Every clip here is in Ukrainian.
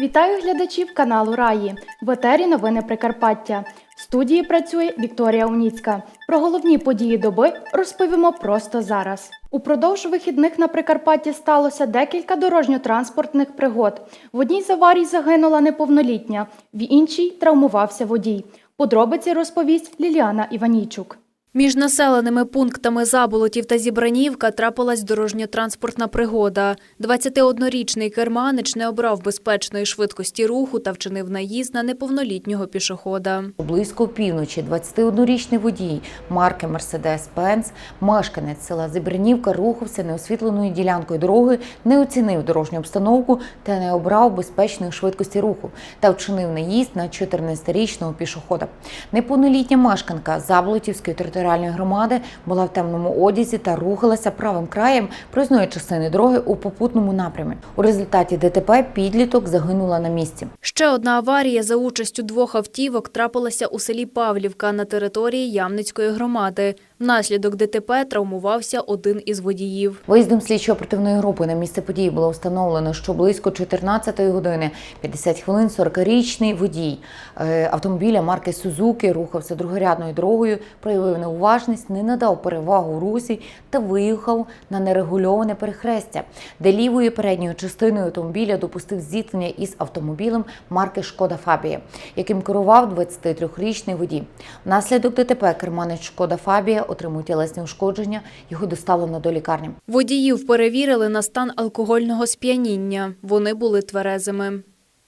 Вітаю глядачів каналу Раї. В етері новини Прикарпаття. В студії працює Вікторія Уніцька. Про головні події доби розповімо просто зараз. Упродовж вихідних на Прикарпатті сталося декілька дорожньо-транспортних пригод. В одній з аварій загинула неповнолітня, в іншій травмувався водій. Подробиці розповість Ліліана Іванійчук. Між населеними пунктами Заболотів та Зібранівка трапилась дорожньо-транспортна пригода. 21-річний керманич не обрав безпечної швидкості руху та вчинив наїзд на неповнолітнього пішохода. Близько півночі 21-річний водій марки Mercedes-Benz, мешканець села Зібранівка, рухався неосвітленою ділянкою дороги, не оцінив дорожню обстановку та не обрав безпечної швидкості руху та вчинив наїзд на 14-річного пішохода. Неповнолітня мешканка Заблотівської територіальної громади була в темному одязі та рухалася правим краєм проїзної частини дороги у попутному напрямі. У результаті ДТП підліток загинула на місці. Ще одна аварія за участю двох автівок трапилася у селі Павлівка на території Ямницької громади. Внаслідок ДТП травмувався один із водіїв. Виїздом слідчо-оперативної групи на місце події було встановлено, що близько 14 години 50 хвилин 40-річний водій е, автомобіля марки Сузуки рухався другорядною дорогою, проявив неуважність, не надав перевагу русі та виїхав на нерегульоване перехрестя, де лівою передньою частиною автомобіля допустив зіткнення із автомобілем марки Шкода Фабія, яким керував 23-річний водій. Внаслідок ДТП керманець Шкода Фабія отримав тілесні ушкодження, його доставлено до лікарні. Водіїв перевірили на стан алкогольного сп'яніння. Вони були тверезими.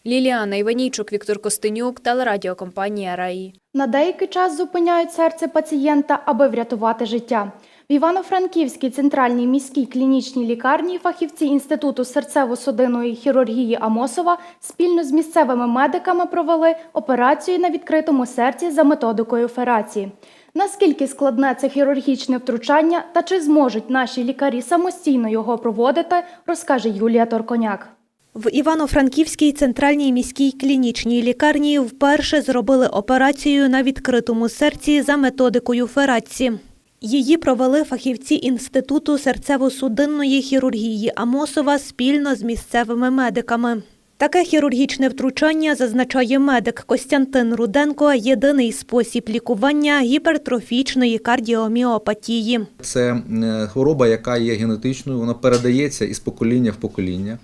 Ліліана Іванійчук, Віктор Костенюк, телерадіокомпанія Раї. На деякий час зупиняють серце пацієнта, аби врятувати життя. В Івано-Франківській центральній міській клінічній лікарні фахівці Інституту серцево-судинної хірургії Амосова спільно з місцевими медиками провели операцію на відкритому серці за методикою ферації. Наскільки складне це хірургічне втручання та чи зможуть наші лікарі самостійно його проводити, розкаже Юлія Торконяк. В Івано-Франківській центральній міській клінічній лікарні вперше зробили операцію на відкритому серці за методикою Ферраці. Її провели фахівці Інституту серцево-судинної хірургії Амосова спільно з місцевими медиками. Таке хірургічне втручання, зазначає медик Костянтин Руденко, єдиний спосіб лікування гіпертрофічної кардіоміопатії. Це е, хвороба, яка є генетичною, вона передається із покоління в покоління.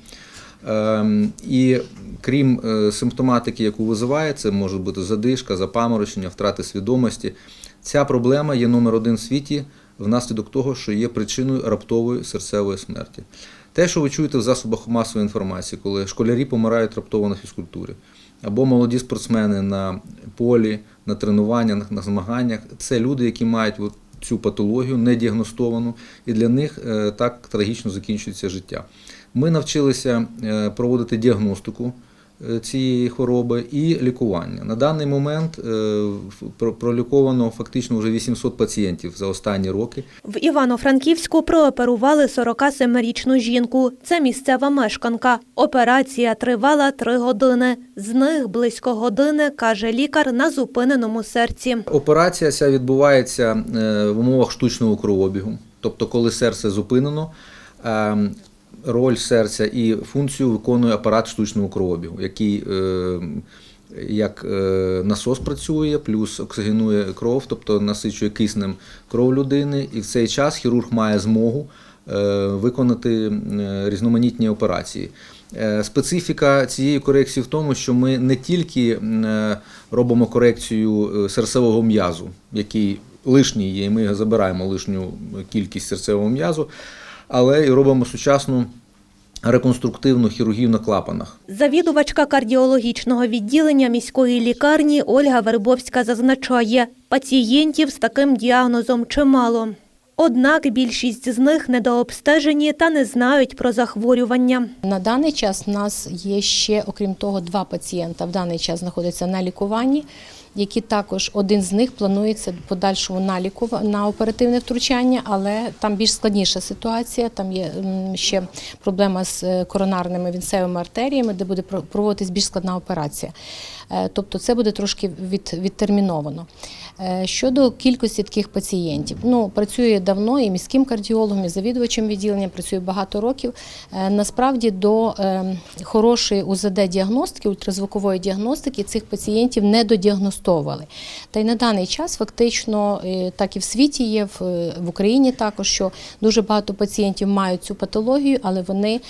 Ем, І крім е, симптоматики, яку визиває, це може бути задишка, запаморочення, втрати свідомості. Ця проблема є номер один в світі внаслідок того, що є причиною раптової серцевої смерті. Те, що ви чуєте в засобах масової інформації, коли школярі помирають раптово на фізкультурі, або молоді спортсмени на полі, на тренуваннях, на змаганнях, це люди, які мають цю патологію недіагностовану, і для них е, так трагічно закінчується життя. Ми навчилися е, проводити діагностику цієї хвороби і лікування. На даний момент е, проліковано фактично вже 800 пацієнтів за останні роки. В Івано-Франківську прооперували 47-річну жінку. Це місцева мешканка. Операція тривала три години. З них близько години, каже лікар, на зупиненому серці. Операція ця відбувається е, в умовах штучного кровообігу, тобто, коли серце зупинено. Роль серця і функцію виконує апарат штучного кровообігу, який е, як е, насос працює, плюс оксигенує кров, тобто насичує киснем кров людини, і в цей час хірург має змогу е, виконати різноманітні операції. Специфіка цієї корекції в тому, що ми не тільки робимо корекцію серцевого м'язу, який лишній є, і ми забираємо лишню кількість серцевого м'язу, але і робимо сучасну реконструктивну хірургію на клапанах. Завідувачка кардіологічного відділення міської лікарні Ольга Вербовська зазначає, пацієнтів з таким діагнозом чимало. Однак більшість з них недообстежені та не знають про захворювання. На даний час в нас є ще, окрім того, два пацієнта в даний час знаходяться на лікуванні. Які також один з них планується подальшому наліку на оперативне втручання, але там більш складніша ситуація. Там є ще проблема з е, коронарними вінцевими артеріями, де буде про- проводитись більш складна операція. Е, Тобто це буде трошки від, відтерміновано. Е, Щодо кількості таких пацієнтів, ну працює давно і міським кардіологом, і завідувачем відділення, працює багато років. Е, Насправді до хорошої УЗД-діагностики, ультразвукової діагностики цих пацієнтів не додіагностовували. Та й на даний час фактично так і в світі є, в, Україні також, що дуже багато пацієнтів мають цю патологію, але вони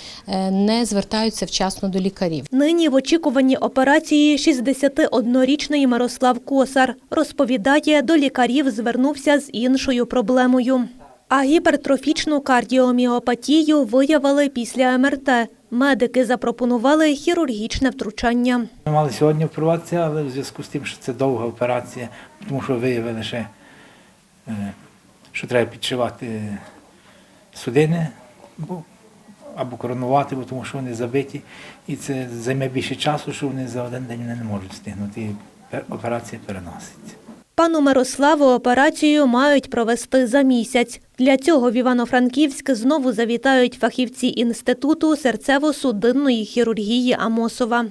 не звертаються вчасно до лікарів. Нині в очікуванні операції 61-річний Мирослав Косар розповідає, до лікарів звернувся з іншою проблемою. А гіпертрофічну кардіоміопатію виявили після МРТ. Медики запропонували хірургічне втручання. Ми мали сьогодні впровадитися, але в зв'язку з тим, що це довга операція, тому що виявили ще, що треба підшивати судини або коронувати, бо тому що вони забиті. І це займе більше часу, що вони за один день не можуть встигнути. І операція переноситься. Пану Мирославу операцію мають провести за місяць. Для цього в Івано-Франківськ знову завітають фахівці Інституту серцево-судинної хірургії Амосова.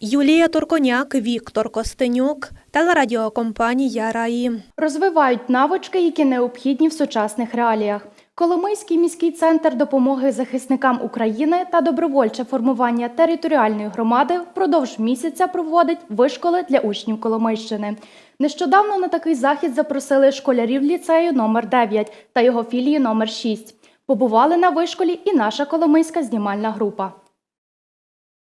Юлія Торконяк, Віктор Костенюк, телерадіокомпанія Раї. Розвивають навички, які необхідні в сучасних реаліях. Коломийський міський центр допомоги захисникам України та добровольче формування територіальної громади впродовж місяця проводить вишколи для учнів Коломийщини. Нещодавно на такий захід запросили школярів ліцею номер 9 та його філії номер 6. Побували на вишколі і наша коломийська знімальна група.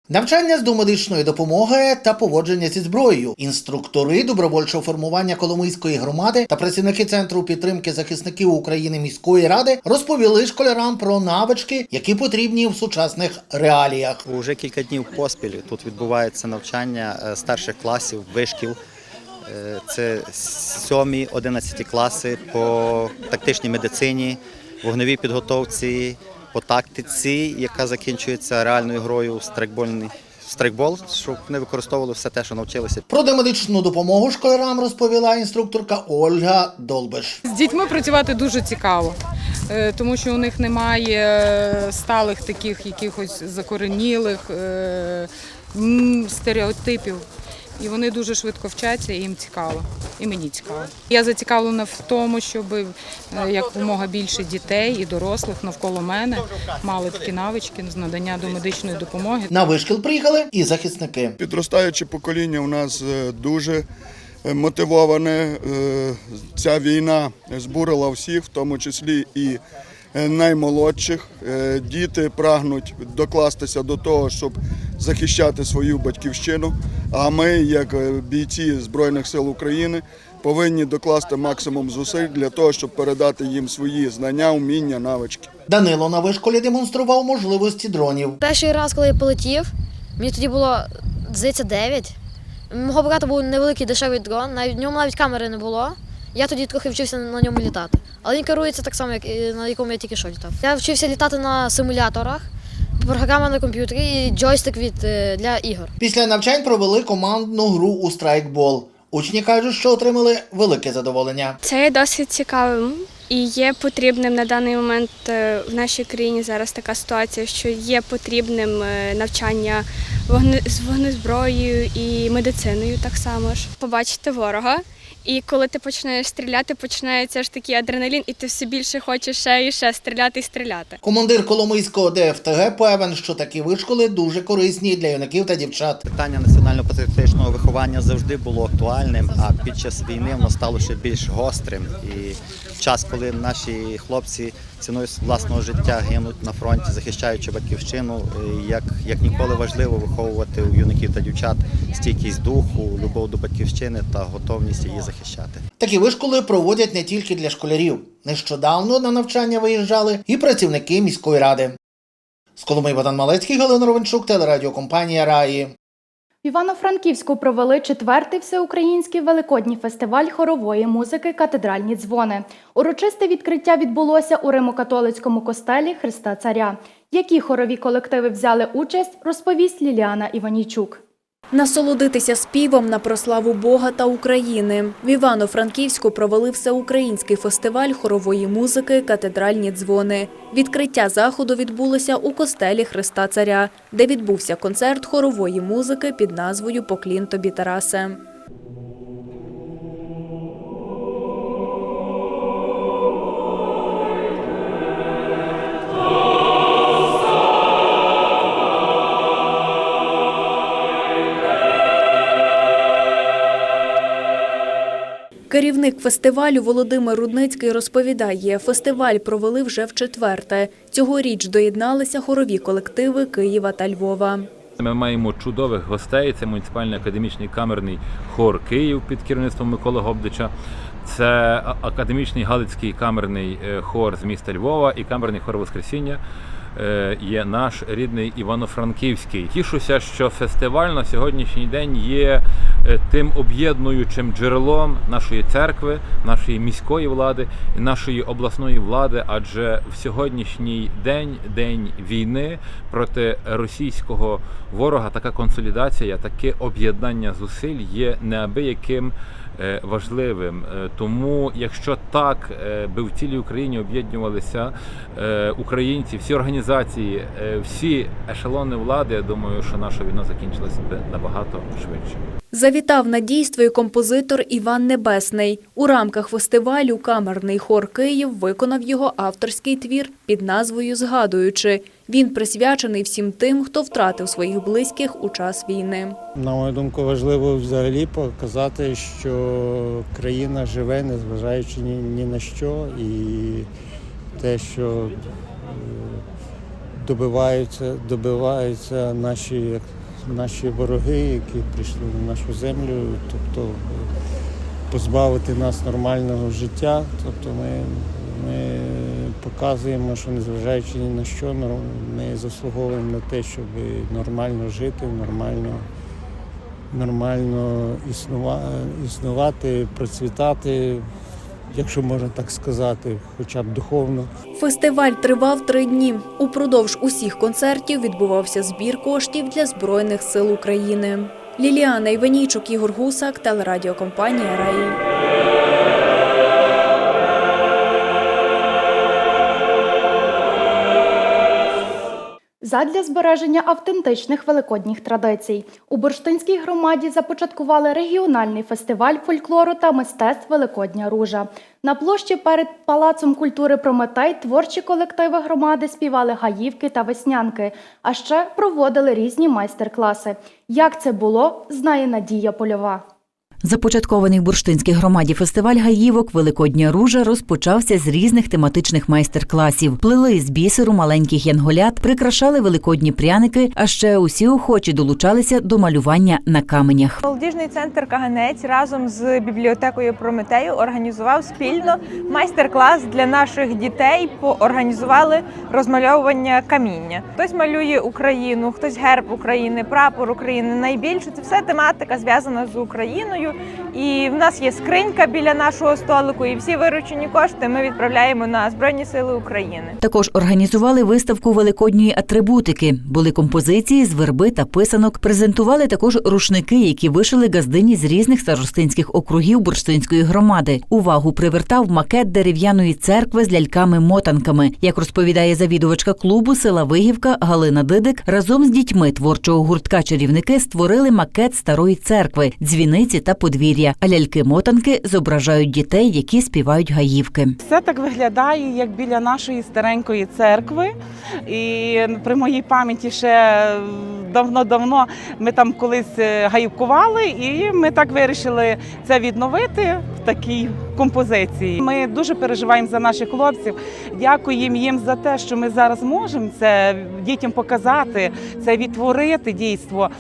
Навчання з домедичної допомоги та поводження зі зброєю, інструктори добровольчого формування Коломийської громади та працівники центру підтримки захисників України міської ради розповіли школярам про навички, які потрібні в сучасних реаліях. Уже кілька днів поспіль тут відбувається навчання е, старших класів, вишкіл. Е, Це 7-11 класи по тактичній медицині, вогневій підготовці, по тактиці, яка закінчується реальною грою в страйкбольний в страйкбол, щоб вони використовували все те, що навчилися. Про домедичну допомогу школярам розповіла інструкторка Ольга Долбеш. З дітьми працювати дуже цікаво, е, тому що у них немає е, сталих таких якихось закоренілих е, стереотипів. І вони дуже швидко вчаться, і їм цікаво, і мені цікаво. Я зацікавлена в тому, щоб е, якомога більше дітей і дорослих навколо мене мали такі навички з надання до медичної допомоги. На вишкіл приїхали і захисники. Підростаюче покоління у нас е, дуже е, мотивоване. Ця війна збурила всіх, в тому числі і наймолодших. Е, Діти прагнуть докластися до того, щоб захищати свою батьківщину. А ми, як е, бійці Збройних сил України, повинні докласти максимум зусиль для того, щоб передати їм свої знання, вміння, навички. Данило на вишколі демонстрував можливості дронів. Перший раз, коли я полетів, мені тоді було, здається, 9. Мого брата був невеликий дешевий дрон, навіть в ньому навіть камери не було. Я тоді трохи вчився на ньому літати. Але він керується так само, як і на якому я тільки що літав. Я вчився літати на симуляторах, програма на комп'ютері і джойстик від е, для ігор. Після навчань провели командну гру у страйкбол. Учні кажуть, що отримали велике задоволення. Це є досить цікавим і є потрібним на даний момент е, в нашій країні зараз така ситуація, що є потрібним е, навчання вогне з вогнезброєю і медициною так само ж. Побачити ворога. І коли ти починаєш стріляти, починається ж такий адреналін, і ти все більше хочеш ще і ще стріляти і стріляти. Командир Коломийського ДФТГ певен, що такі вишколи дуже корисні для юнаків та дівчат. Питання національно-патріотичного виховання завжди було актуальним, а під час війни воно стало ще більш гострим. І час, коли наші хлопці ціною власного життя гинуть на фронті, захищаючи батьківщину, е, як, як ніколи важливо виховувати у юнаків та дівчат стійкість духу, любов до батьківщини та готовність її захищати. Такі вишколи проводять не тільки для школярів. Нещодавно на навчання виїжджали і працівники міської ради. З Коломиї Богдан Малецький, Галина Ровенчук, телерадіокомпанія Раї. Івано-Франківську провели четвертий всеукраїнський великодній фестиваль хорової музики Катедральні дзвони. Урочисте відкриття відбулося у Римо-католицькому костелі Христа Царя. Які хорові колективи взяли участь, розповість Ліліана Іванійчук. Насолодитися співом на прославу Бога та України. В Івано-Франківську провели всеукраїнський фестиваль хорової музики Катедральні дзвони. Відкриття заходу відбулося у костелі Христа Царя, де відбувся концерт хорової музики під назвою Поклін тобі, Тарасе. Керівник фестивалю Володимир Рудницький розповідає, фестиваль провели вже в четверте. Цьогоріч доєдналися хорові колективи Києва та Львова. Ми маємо чудових гостей. Це муніципальний академічний камерний хор Київ під керівництвом Миколи Гобдича. Це академічний Галицький камерний е, хор з міста Львова і камерний хор Воскресіння. Е, Є наш рідний Івано-Франківський. Тішуся, що фестиваль на сьогоднішній день є е, тим об'єднуючим джерелом нашої церкви, нашої міської влади і нашої обласної влади. Адже в сьогоднішній день, день війни проти російського ворога, така консолідація, таке об'єднання зусиль є неабияким важливим. Е, Тому, якщо так е, би в цілій Україні об'єднувалися е, українці, всі організації, е, всі ешелони влади, я думаю, що наша війна закінчилася би набагато швидше. Завітав на дійство і композитор Іван Небесний. У рамках фестивалю камерний хор Київ виконав його авторський твір під назвою Згадуючи. Він присвячений всім тим, хто втратив своїх близьких у час війни. На мою думку, важливо взагалі показати, що країна живе, незважаючи ні, ні на що, і те, що е, добиваються, добиваються наші, наші вороги, які прийшли на нашу землю, тобто е, позбавити нас нормального життя. Тобто ми, ми показуємо, що незважаючи ні на що, ми заслуговуємо на те, щоб нормально жити, нормально нормально існува... існувати, процвітати, якщо можна так сказати, хоча б духовно. Фестиваль тривав три дні. Упродовж усіх концертів відбувався збір коштів для Збройних сил України. Ліліана Іванійчук, Ігор Гусак, телерадіокомпанія Раї. Задля збереження автентичних великодніх традицій у Бурштинській громаді започаткували регіональний фестиваль фольклору та мистецтв Великодня Ружа. На площі перед Палацом культури Прометей творчі колективи громади співали гаївки та веснянки, а ще проводили різні майстер-класи. Як це було, знає Надія Польова. Започаткований в Бурштинській громаді фестиваль гаївок Великодня ружа розпочався з різних тематичних майстер-класів. Плели з бісеру маленьких янголят, прикрашали великодні пряники, а ще усі охочі долучалися до малювання на каменях. Молодіжний центр Каганець разом з бібліотекою Прометею організував спільно майстер-клас для наших дітей. Організували розмальовування каміння. Хтось малює Україну, хтось герб України, прапор України. Найбільше це все тематика зв'язана з Україною. І в нас є скринька біля нашого столику, і всі виручені кошти ми відправляємо на Збройні Сили України. Також організували виставку великодньої атрибутики. Були композиції з верби та писанок. Презентували також рушники, які вишили газдині з різних старостинських округів Бурштинської громади. Увагу привертав макет дерев'яної церкви з ляльками-мотанками. Як розповідає завідувачка клубу села Вигівка Галина Дидик, разом з дітьми творчого гуртка чарівники створили макет старої церкви, дзвіниці та подвір'я. Ляльки-мотанки зображають дітей, які співають гаївки. Все так виглядає, як біля нашої старенької церкви. І при моїй пам'яті ще давно-давно ми там колись е, гаївкували, і ми так вирішили це відновити в такій композиції. Ми дуже переживаємо за наших хлопців. Дякуємо їм за те, що ми зараз можемо це дітям показати, це відтворити дійство.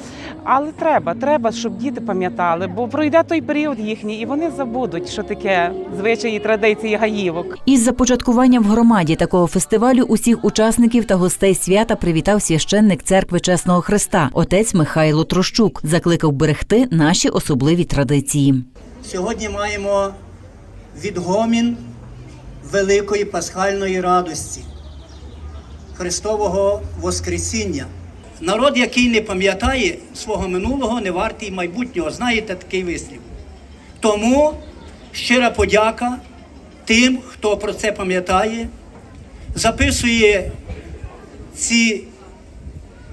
Але треба, треба, щоб діти пам'ятали, бо пройде той період їхній, і вони забудуть, що таке звичаї традиції гаївок. Із започаткуванням в громаді такого фестивалю усіх учасників та гостей свята привітав священник церкви Чесного Христа, отець Михайло Трощук, закликав берегти наші особливі традиції. Сьогодні маємо відгомін великої пасхальної радості, Христового Воскресіння. Народ, який не пам'ятає свого минулого, не вартий майбутнього. Знаєте такий вислів. Тому щира подяка тим, хто про це пам'ятає, записує ці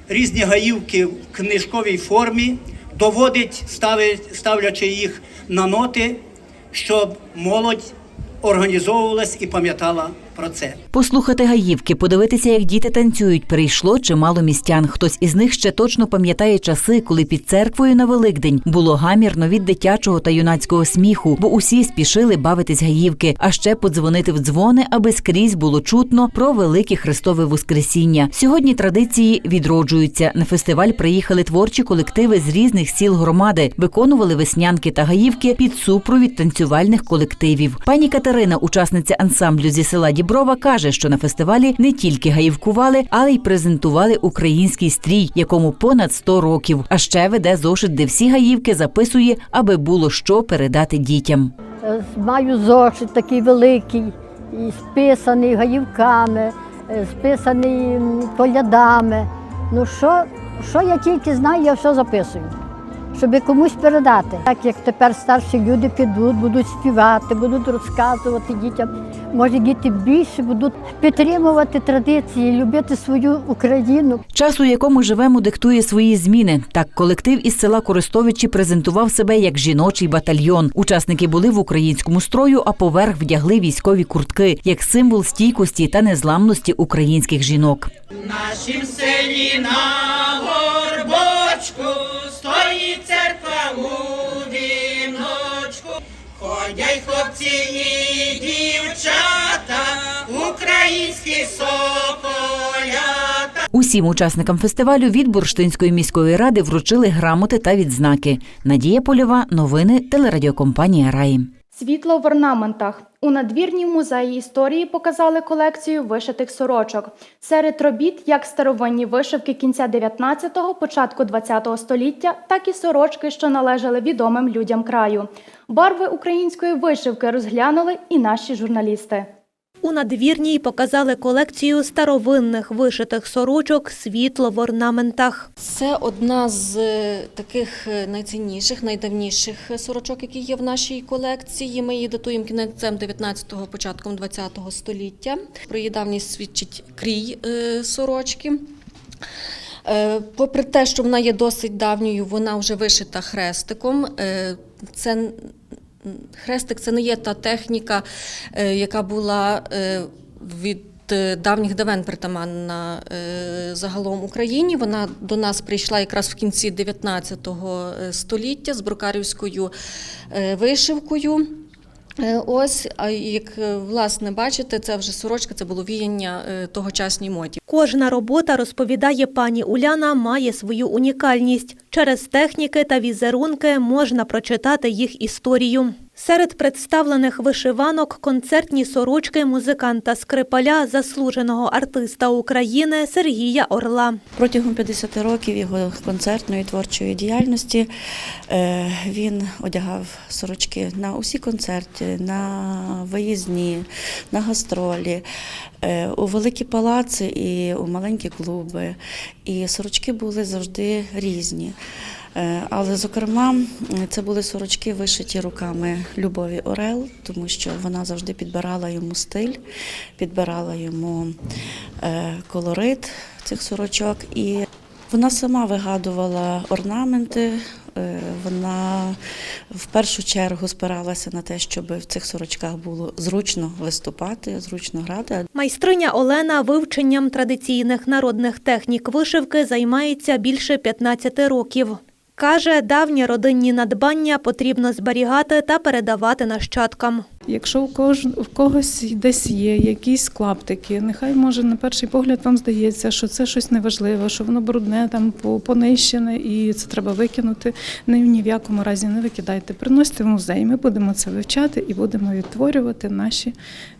різні гаївки в книжковій формі, доводить, ставлячи їх на ноти, щоб молодь організовувалась і пам'ятала про це. Послухати гаївки, подивитися, як діти танцюють, прийшло чимало містян. Хтось із них ще точно пам'ятає часи, коли під церквою на Великдень було гамірно від дитячого та юнацького сміху, бо усі спішили бавитись гаївки, а ще подзвонити в дзвони, аби скрізь було чутно про велике Христове Воскресіння. Сьогодні традиції відроджуються. На фестиваль приїхали творчі колективи з різних сіл громади, виконували веснянки та гаївки під супровід танцювальних колективів. Пані Катерина, учасниця ансамблю зі села Діброва, каже, що на фестивалі не тільки гаївкували, але й презентували український стрій, якому понад 100 років. А ще веде зошит, де всі гаївки записує, аби було що передати дітям. Е, Маю зошит такий великий, і списаний гаївками, е, списаний колядами. Ну що, що я тільки знаю, я все записую, щоб комусь передати. Так як тепер старші люди підуть, будуть співати, будуть розказувати дітям. Може, діти більше будуть підтримувати традиції, любити свою Україну. Час, у якому живемо, диктує свої зміни. Так, колектив із села Користовичі презентував себе як жіночий батальйон. Учасники були в українському строю, а поверх вдягли військові куртки як символ стійкості та незламності українських жінок. нашім селі на горбочку дівчата, українські соколята. Усім учасникам фестивалю від Бурштинської міської ради вручили грамоти та відзнаки. Надія Польова, новини телерадіокомпанія Раї. Світло в орнаментах. У надвірній музеї історії показали колекцію вишитих сорочок. Серед робіт як старовинні вишивки кінця 19-го, початку 20-го століття, так і сорочки, що належали відомим людям краю. Барви української вишивки розглянули і наші журналісти. У надвірній показали колекцію старовинних вишитих сорочок «Світло в орнаментах». Це одна з е, таких е, найцінніших, найдавніших сорочок, які є в нашій колекції. Ми її датуємо кінцем 19-го, початком 20-го століття. Про її давність свідчить крій е, сорочки. Попри те, що вона є досить давньою, вона вже вишита хрестиком. Це хрестик це не є та техніка, е, яка була е, від е, давніх давен притаманна загалом Україні. Вона до нас прийшла якраз в кінці 19 століття з брукарівською вишивкою. Е, Ось, а як е, власне бачите, це вже сорочка, це було віяння е, тогочасній моді. Кожна робота, розповідає пані Уляна, має свою унікальність. Через техніки та візерунки можна прочитати їх історію. Серед представлених вишиванок концертні сорочки музиканта Скрипаля, заслуженого артиста України Сергія Орла. Протягом 50 років його концертної творчої діяльності е, він одягав сорочки на усі концерти, на виїзні, на гастролі, е, у великі палаци і у маленькі клуби. І сорочки були завжди різні. Е, Але, зокрема, це були сорочки вишиті руками Любові Орел, тому що вона завжди підбирала йому стиль, підбирала йому е, колорит цих сорочок. І вона сама вигадувала орнаменти. е, Вона в першу чергу спиралася на те, щоб в цих сорочках було зручно виступати, зручно грати. Майстриня Олена вивченням традиційних народних технік вишивки займається більше 15 років. Каже, давні родинні надбання потрібно зберігати та передавати нащадкам. Якщо у кож... в когось десь є якісь клаптики, нехай може на перший погляд вам здається, що це щось неважливе, що воно брудне, там понищене, і це треба викинути. Ні, ні в якому разі не викидайте. Приносьте в музей. Ми будемо це вивчати і будемо відтворювати наші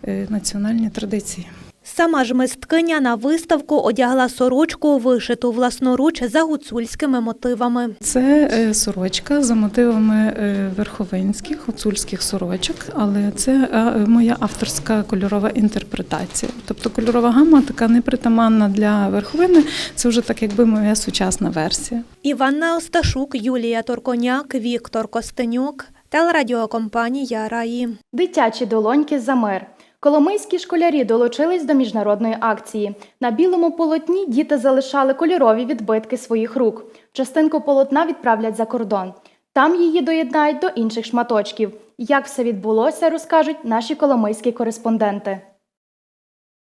е, національні традиції. Сама ж мисткиня на виставку одягла сорочку, вишиту власноруч за гуцульськими мотивами. Це е, сорочка за мотивами е, верховинських, гуцульських сорочок, але це е, моя авторська кольорова інтерпретація. Тобто кольорова гама така непритаманна для верховини. Це вже так, якби моя сучасна версія. Іванна Осташук, Юлія Торконяк, Віктор Костенюк, телерадіокомпанія Раї. Дитячі долоньки за мир. Коломийські школярі долучились до міжнародної акції. На білому полотні діти залишали кольорові відбитки своїх рук. Частинку полотна відправлять за кордон. Там її доєднають до інших шматочків. Як все відбулося, розкажуть наші коломийські кореспонденти.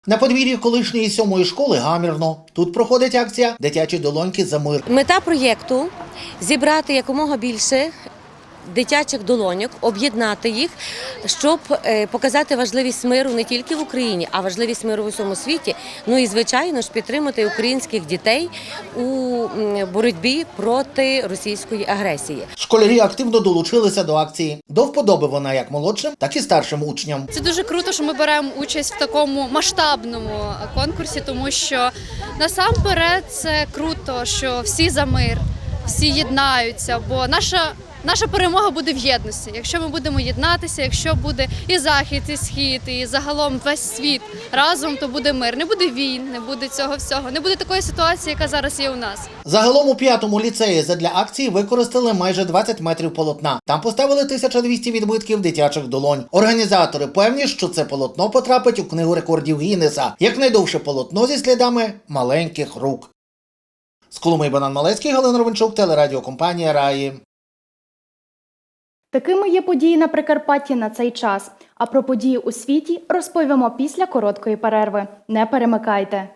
На подвір'ї колишньої сьомої школи гамірно. Тут проходить акція Дитячі долоньки за мир. Мета проєкту зібрати якомога більше дитячих долоньок, об'єднати їх, щоб е, показати важливість миру не тільки в Україні, а важливість миру в усьому світі. Ну і звичайно ж підтримати українських дітей у боротьбі проти російської агресії. Школярі активно долучилися до акції. До вподоби вона як молодшим, так і старшим учням. Це дуже круто, що ми беремо участь в такому масштабному конкурсі, тому що насамперед це круто, що всі за мир, всі єднаються, бо наша. Наша перемога буде в єдності. Якщо ми будемо єднатися, якщо буде і захід, і схід, і загалом весь світ разом, то буде мир. Не буде війн, не буде цього всього, не буде такої ситуації, яка зараз є у нас. Загалом у п'ятому ліцеї задля акції використали майже 20 метрів полотна. Там поставили 1200 відбитків дитячих долонь. Організатори певні, що це полотно потрапить у книгу рекордів Гіннеса як найдовше полотно зі слідами маленьких рук. З Коломиї Банан Малецький, Галина Ровенчук, телерадіокомпанія Раї. Такими є події на Прикарпатті на цей час. А про події у світі розповімо після короткої перерви. Не перемикайте.